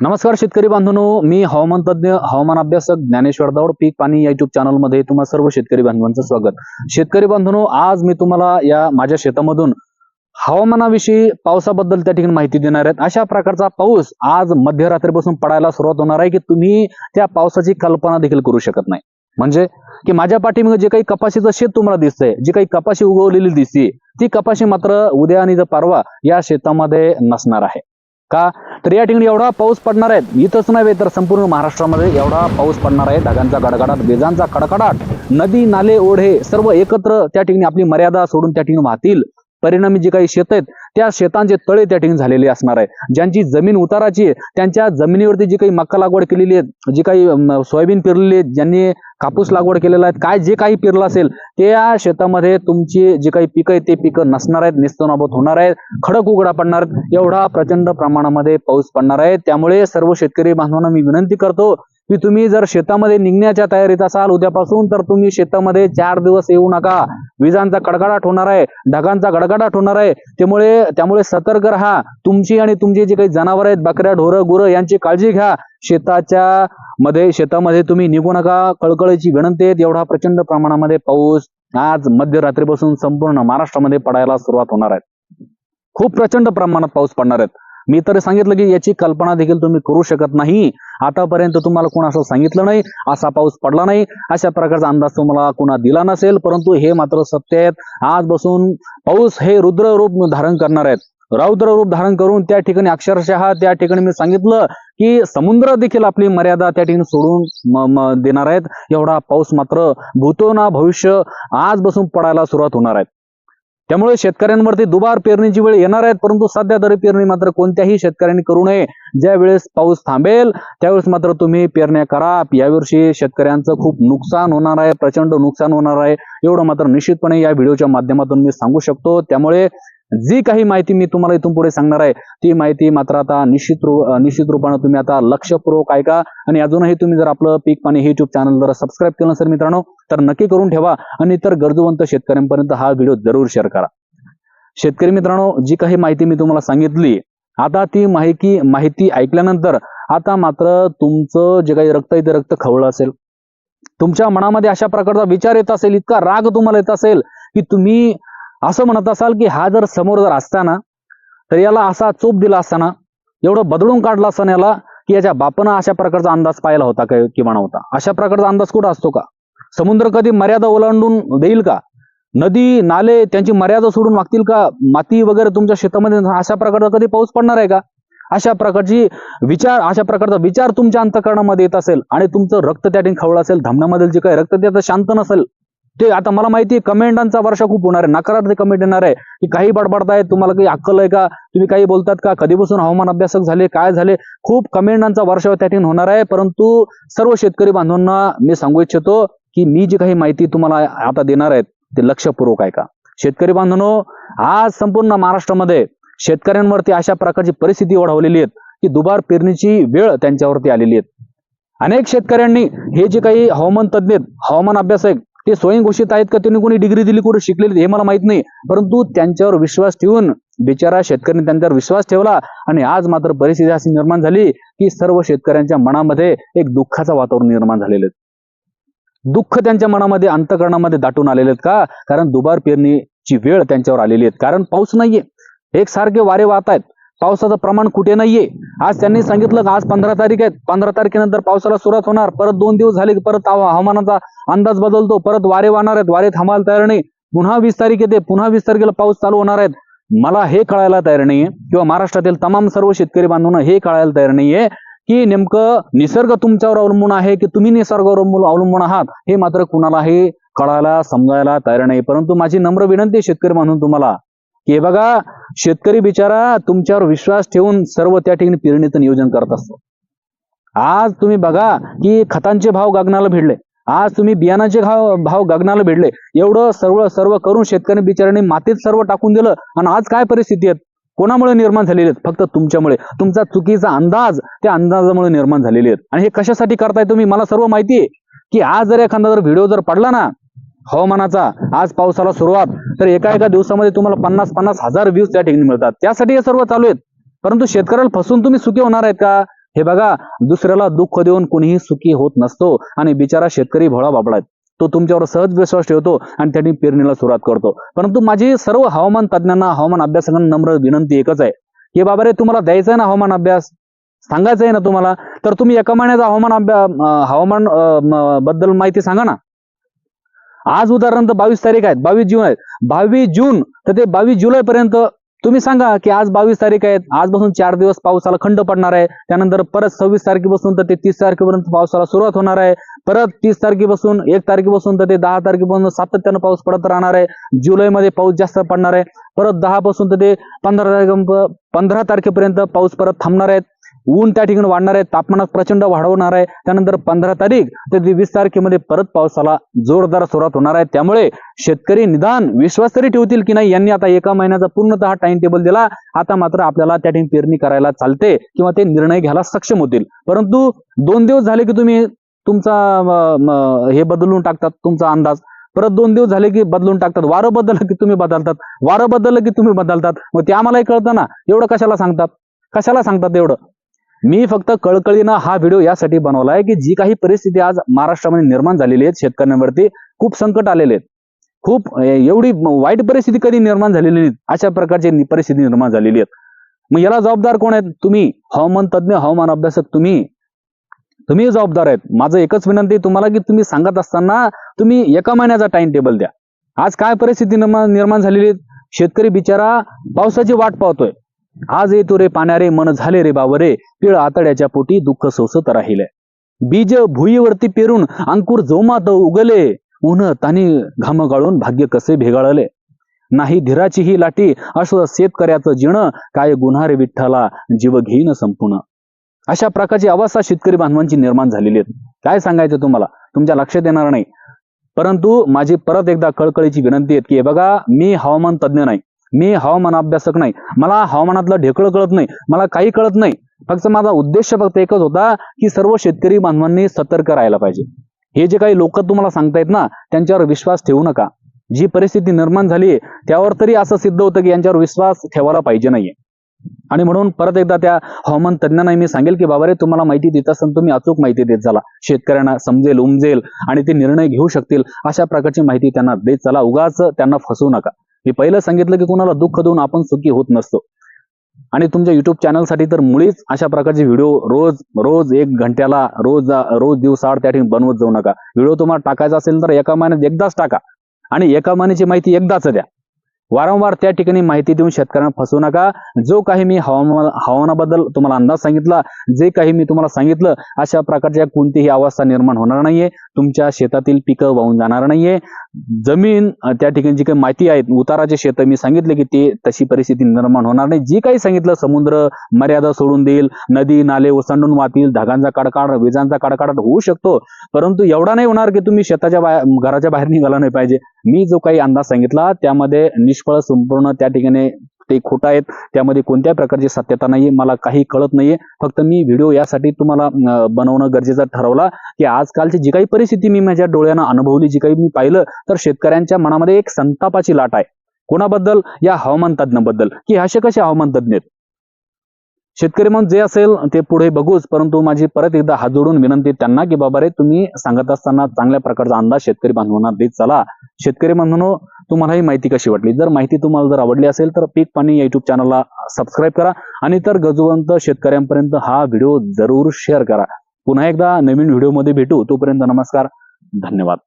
नमस्कार शेतकरी बांधवांनो मी हवामान तज्ञ हवामान अभ्यासक ज्ञानेश्वर दौड पीक पाणी या युट्यूब चॅनलमध्ये तुम्हाला सर्व शेतकरी बांधवांचं स्वागत. शेतकरी बांधवांनो आज मी तुम्हाला या माझ्या शेतामधून हवामानाविषयी पावसाबद्दल त्या ठिकाणी माहिती देणार आहेत. अशा प्रकारचा पाऊस आज मध्यरात्रीपासून पडायला सुरुवात होणार आहे की तुम्ही त्या पावसाची कल्पना देखील करू शकत नाही. म्हणजे की माझ्या पाठीमागे जे काही कपाशीचं शेत तुम्हाला दिसतंय जी काही कपाशी उगवलेली दिसते ती कपाशी मात्र उद्या आणि परवा या शेतामध्ये नसणार आहे. का? तर या ठिकाणी एवढा पाऊस पडणार आहे. इथंच नव्हे तर संपूर्ण महाराष्ट्रामध्ये एवढा पाऊस पडणार आहे. ढगांचा गडगडाट विजांचा कडकडाट नदी नाले ओढे सर्व एकत्र त्या ठिकाणी आपली मर्यादा सोडून त्या ठिकाणी वाहतील. परिणामी जी काही शेत आहेत त्या शेतांचे तळे त्या ठिकाणी झालेले असणार आहे. ज्यांची जमीन उताराची आहे त्यांच्या जमिनीवरती जी काही मक्का लागवड केलेली आहे जी काही सोयाबीन पेरलेली आहेत ज्यांनी कापूस लागवड केलेला आहे काय जे काही पेरलं असेल त्या शेतामध्ये तुमची जी काही पिकं आहेत ते पिकं नसणार आहेत निस्तनाबत होणार आहेत खडक उघडा पडणार आहेत एवढा प्रचंड प्रमाणामध्ये पाऊस पडणार आहे. त्यामुळे सर्व शेतकरी बांधवांना मी विनंती करतो की तुम्ही जर शेतामध्ये निघण्याच्या तयारीत असाल उद्यापासून तर तुम्ही शेतामध्ये चार दिवस येऊ नका. विजांचा कडकडाट होणार आहे ढगांचा गडगडाट होणार आहे. त्यामुळे त्यामुळे सतर्क राहा. तुमची आणि तुमची जी काही जनावर आहेत बकऱ्या ढोरं गुरं यांची काळजी घ्या. शेताच्या मध्ये शेतामध्ये तुम्ही निघू नका. कळकळीची विनंती आहे एवढा प्रचंड प्रमाणामध्ये पाऊस आज मध्यरात्रीपासून संपूर्ण महाराष्ट्रामध्ये पडायला सुरुवात होणार आहे. खूप प्रचंड प्रमाणात पाऊस पडणार आहेत. मी तर सांगितलं की याची कल्पना देखील तुम्ही करू शकत नाही. आतापर्यंत तुम्हाला कोण असं सांगितलं नाही असा पाऊस पडला नाही. अशा प्रकारचा अंदाज तुम्हाला कोणा दिला नसेल परंतु हे मात्र सत्य आहेत. आज बसून पाऊस हे रुद्र रूप धारण करणार आहेत. रौद्र रूप धारण करून त्या ठिकाणी अक्षरशः त्या ठिकाणी मी सांगितलं की समुद्र देखील आपली मर्यादा त्या ठिकाणी सोडून देणार आहेत. एवढा पाऊस मात्र भूतो ना भविष्य आज बसून पडायला सुरुवात होणार आहे. त्यामुळे शेतकऱ्यांवरती दुबार पेरणीची वेळ येणार आहेत परंतु सध्या तरी पेरणी मात्र कोणत्याही शेतकऱ्यांनी करू नये. ज्या वेळेस पाऊस थांबेल त्यावेळेस मात्र तुम्ही पेरण्या करा. यावर्षी शेतकऱ्यांचं खूप नुकसान होणार आहे प्रचंड नुकसान होणार आहे. एवढं मात्र निश्चितपणे या व्हिडिओच्या माध्यमातून मी सांगू शकतो. त्यामुळे जी काही माहिती मी तुम्हाला इथून पुढे सांगणार आहे ती माहिती मात्र आता निश्चित रूप निश्चित रूपानं तुम्ही आता लक्षपूर्वक ऐका. आणि अजूनही तुम्ही जर आपलं पीक पाणी हे युट्यूब चॅनल जर सबस्क्राईब केलं नसेल मित्रांनो तर नक्की करून ठेवा आणि इतर गरजूवंत शेतकऱ्यांपर्यंत हा व्हिडिओ जरूर शेअर करा. शेतकरी मित्रांनो जी काही माहिती मी तुम्हाला सांगितली आता ती माहिती माहिती ऐकल्यानंतर आता मात्र तुमचं जे काही रक्त आहे ते रक्त खवळं असेल. तुमच्या मनामध्ये अशा प्रकारचा विचार येत असेल इतका राग तुम्हाला येत असेल की तुम्ही असं म्हणत असाल की हा जर समोर जर असताना तर याला असा चोप दिला असताना एवढं बदलून काढला असताना याला की याच्या बापानं अशा प्रकारचा अंदाज पाहिला होता काय किमान होता. अशा प्रकारचा अंदाज कुठं असतो का? समुद्र कधी मर्यादा ओलांडून देईल का? नदी नाले त्यांची मर्यादा सोडून वागतील का? माती वगैरे तुमच्या शेतामध्ये अशा प्रकारचा कधी पाऊस पडणार आहे का? अशा प्रकारची विचार अशा प्रकारचा विचार तुमच्या अंतकरणामध्ये येत असेल आणि तुमचं रक्त त्या ठिकाणी खवळ असेल धामण्यामधील जे काही रक्त त्याचं शांत नसेल ते आता मला माहिती आहे कमेंटांचा वर्षा खूप होणार आहे नकारार्थी कमेंट येणार आहे की काही बडबडताय तुम्हाला काही अक्कल आहे का? तुम्ही काही बोलतात का? कधीपासून हवामान अभ्यासक झाले काय झाले? खूप कमेंटांचा वर्षा त्या ठिकाणी होणार आहे परंतु सर्व शेतकरी बांधवांना मी सांगू इच्छितो की मी जी काही माहिती तुम्हाला आता देणार आहेत ते लक्षपूर्वक आहे का शेतकरी बांधवांनो आज संपूर्ण महाराष्ट्रामध्ये शेतकऱ्यांवरती अशा प्रकारची परिस्थिती ओढवलेली आहे की दुबार पेरणीची वेळ त्यांच्यावरती आलेली आहे. अनेक शेतकऱ्यांनी हे जे काही हवामान तज्ज्ञ आहेत हवामान अभ्यासक ते स्वयंघोषित आहेत का? त्यांनी कोणी डिग्री दिली कुठे शिकलेली हे मला माहीत नाही. परंतु त्यांच्यावर विश्वास ठेवून बिचारा शेतकऱ्यांनी त्यांच्यावर विश्वास ठेवला आणि आज मात्र परिस्थिती अशी निर्माण झाली की सर्व शेतकऱ्यांच्या मनामध्ये एक दुःखाचं वातावरण निर्माण झालेलं आहे. दुःख त्यांच्या मनामध्ये अंतकरणामध्ये दाटून आलेले आहेत का? कारण दुबार पेरणीची वेळ त्यांच्यावर आलेली आहे. कारण पाऊस नाहीये. एकसारखे वारे वाहत आहेत पावसाचं प्रमाण कुठे नाहीये. आज त्यांनी सांगितलं आज पंधरा तारीख आहे पंधरा तारखेनंतर पावसाला सुरुवात होणार. परत दोन दिवस झाले की परत हवामानाचा अंदाज बदलतो. परत वारे वाहणार आहेत. वारे थांबायला तयार नाही. पुन्हा वीस तारीख येते. पुन्हा वीस तारखेला पाऊस चालू होणार आहेत. मला हे कळायला तयार नाहीये. किंवा महाराष्ट्रातील तमाम सर्व शेतकरी बांधवांना हे कळायला तयार नाहीये की नेमकं निसर्ग तुमच्यावर अवलंबून आहे की तुम्ही निसर्गावर अवलंबून अवलंबून आहात? हे मात्र कुणालाही कळायला समजायला तयार नाही. परंतु माझी नम्र विनंती शेतकरी बांधून तुम्हाला हे बघा शेतकरी बिचारा तुमच्यावर विश्वास ठेवून सर्व त्या ठिकाणी पेरणीचं नियोजन करत असतो. आज तुम्ही बघा की खतांचे भाव गगनाला भिडले. आज तुम्ही बियाणाचे भाव भाव गगनाला भिडले. एवढं सर्व सर्व करून शेतकरी बिचाऱ्यांनी मातीत सर्व टाकून दिलं आणि आज काय परिस्थिती आहेत? कोणामुळे निर्माण झालेली आहेत? फक्त तुमच्यामुळे. तुमचा चुकीचा अंदाज त्या अंदाजामुळे निर्माण झालेली आहेत. आणि हे कशासाठी करताय तुम्ही? मला सर्व माहिती आहे की आज जर एखादा जर व्हिडिओ जर पडला ना हवामानाचा आज पावसाला सुरुवात. तर एका एका दिवसामध्ये तुम्हाला पन्नास पन्नास हजार व्ह्यूज त्या ठिकाणी मिळतात. त्यासाठी हे सर्व चालू आहेत. परंतु शेतकऱ्याला फसून तुम्ही सुखी होणार आहेत का? हे बघा दुसऱ्याला दुःख देऊन कुणीही सुखी होत नसतो आणि बिचारा शेतकरी भोळा बाबळा तो तुमच्यावर सहज विश्वास ठेवतो आणि त्यांनी पेरणीला सुरुवात करतो. परंतु माझी सर्व हवामान तज्ञांना हवामान अभ्यासकांना नम्र विनंती एकच आहे. की बाबा रे तुम्हाला द्यायचा आहे ना हवामान अभ्यास? सांगायचं आहे ना तुम्हाला? तर तुम्ही एका महिन्याचा हवामान अभ्यास हवामानबद्दल माहिती सांगा ना. आज उदाहरण बावीस तारीख आहेत बावीस जून आहेत बावीस जून तर ते बावीस जुलै पर्यंत तुम्ही सांगा की आज बावीस तारीख आहेत आजपासून चार दिवस पावसाला खंड पडणार आहे. त्यानंतर परत सव्वीस तारखेपासून तर ते तीस तारखेपर्यंत पावसाला सुरुवात होणार आहे. परत तीस तारखेपासून एक तारखेपासून तर ते दहा तारखेपासून सातत्यानं पाऊस पडत राहणार आहे. जुलैमध्ये पाऊस जास्त पडणार आहे. परत दहा पासून तर ते पंधरा तारखे पंधरा तारखेपर्यंत पाऊस परत थांबणार आहेत ऊन त्या ठिकाणी वाढणार आहे तापमानात प्रचंड वाढवणार आहे. त्यानंतर पंधरा तारीख ते वीस तारखेमध्ये परत पावसाला जोरदार सुरुवात होणार आहे. त्यामुळे शेतकरी निदान विश्वास तरी ठेवतील की नाही यांनी आता एका महिन्याचा पूर्णतः टाइम टेबल दिला. आता मात्र आपल्याला त्या ठिकाणी पेरणी करायला चालते किंवा ते निर्णय घ्यायला सक्षम होतील. परंतु दोन दिवस झाले की तुम्ही तुमचा हे बदलून टाकतात तुमचा अंदाज. परत दोन दिवस झाले की बदलून टाकतात. वारं बदललं की तुम्ही बदलतात. वारं बदललं की तुम्ही बदलतात. मग ते आम्हालाही कळतं ना. एवढं कशाला सांगतात? कशाला सांगतात एवढं? मी फक्त कळकळीनं हा व्हिडिओ यासाठी बनवला आहे की जी काही परिस्थिती आज महाराष्ट्रामध्ये निर्माण झालेली आहेत शेतकऱ्यांवरती खूप संकट आलेले आहेत. खूप एवढी वाईट परिस्थिती कधी निर्माण झालेली नाही अशा प्रकारची परिस्थिती निर्माण झालेली आहेत. मग याला जबाबदार कोण आहेत? तुम्ही हवामान तज्ज्ञ हवामान अभ्यासक तुम्ही. तुम्ही जबाबदार आहेत. माझं एकच विनंती तुम्हाला की तुम्ही सांगत असताना तुम्ही एका महिन्याचा टाइम टेबल द्या. आज काय परिस्थिती निर्माण निर्माण झालेली आहे? शेतकरी बिचारा पावसाची वाट पाहतोय. आज येतो रे पाण्यारे मन झाले रे बावरे. पिळ आतड्याच्या पोटी दुःख सोसत राहिले. बीज भुईवरती पेरून अंकुर जोमात उगले. ऊन तानी घाम गाळून भाग्य कसे भेगाळले. नाही धीराची ही लाटी असं शेतकऱ्याचं जिण काय गुन्हा रे विठ्ठला जीव घेईन संपूर्ण अशा प्रकारची अवस्था शेतकरी बांधवांची निर्माण झालेली आहेत. काय सांगायचं तुम्हाला? तुमच्या लक्षात येणार नाही. परंतु माझी परत एकदा कळकळीची विनंती आहे की बघा मी हवामान तज्ज्ञ नाही. मी हवामान अभ्यासक नाही. मला हवामानातलं ढेकळं कळत नाही. मला काही कळत नाही. फक्त माझा उद्देश फक्त एकच होता की सर्व शेतकरी बांधवांनी सतर्क राहायला पाहिजे. हे जे काही लोक तुम्हाला सांगतायत ना त्यांच्यावर विश्वास ठेवू नका. जी परिस्थिती निर्माण झाली त्यावर तरी असं सिद्ध होतं की यांच्यावर विश्वास ठेवायला पाहिजे नाहीये. आणि म्हणून परत एकदा त्या हवामान तज्ञांना मी सांगेल की बाबा रे तुम्हाला माहिती देत असताना तुम्ही अचूक माहिती देत चला. शेतकऱ्यांना समजेल उमजेल आणि ते निर्णय घेऊ शकतील. अशा प्रकारची माहिती त्यांना देत चला. उगाच त्यांना फसवू नका. मी पहिलं सांगितलं की कोणाला दुःख देऊन आपण सुखी होत नसतो. आणि तुमच्या युट्यूब चॅनलसाठी तर मुळीच अशा प्रकारचे व्हिडिओ रोज रोज एक घंट्याला रोज रोज दिवसाआड त्या ठिकाणी बनवत जाऊ नका. व्हिडिओ तुम्हाला टाकायचा असेल तर एका महिन्यात एकदाच टाका. आणि एका महिन्याची माहिती एकदाच द्या. वारंवार त्या ठिकाणी माहिती देऊन शेतकऱ्यांना फसवू नका. जो काही मी हवामान हवामानाबद्दल तुम्हाला अंदाज सांगितला जे काही मी तुम्हाला सांगितलं अशा प्रकारच्या कोणतीही अवस्था निर्माण होणार नाहीये. तुमच्या शेतातील पिकं वाहून जाणार नाहीये. जमीन त्या ठिकाणी जी काही माहिती आहेत उताराचे शेत मी सांगितले की ते तशी परिस्थिती निर्माण होणार नाही. जी काही सांगितलं समुद्र मर्यादा सोडून देईल नदी नाले ओसंडून वाहतील ढगांचा कडकाड विजांचा कडकाड होऊ शकतो. परंतु एवढा नाही होणार की तुम्ही शेताच्या बाहेर घराच्या बाहेर निघाला नाही पाहिजे. मी जो काही अंदाज सांगितला त्यामध्ये निष्फळ संपूर्ण त्या ठिकाणी ते खोटं आहेत त्यामध्ये कोणत्या प्रकारची सत्यता नाहीये मला काही कळत नाहीये. फक्त मी व्हिडिओ यासाठी तुम्हाला बनवणं गरजेचं ठरवला की आजकालची जी काही परिस्थिती मी माझ्या डोळ्यानं अनुभवली जी काही मी पाहिलं तर शेतकऱ्यांच्या मनामध्ये एक संतापाची लाट आहे. कोणाबद्दल? या हवामान तज्ज्ञाबद्दल. की असे कसे हवामान तज्ञ आहेत? शेतकरी मग जे असेल ते पुढे बघूच परंतु माझी परत एकदा हात जोडून विनंती त्यांना की बाबा रे तुम्ही सांगत असताना चांगल्या प्रकारचा अंदाज शेतकरी बांधवांना देत चला. शेतकरी बांधवांनो तुम्हाला ही माहिती कशी वाटली? जर माहिती तुम्हाला जर आवडली असेल तर पीक पाणी युट्यूब चॅनलला सबस्क्राईब करा आणि तर गजवंत शेतकऱ्यांपर्यंत हा व्हिडिओ जरूर शेअर करा. पुन्हा एकदा नवीन व्हिडिओमध्ये भेटू. तोपर्यंत नमस्कार. धन्यवाद.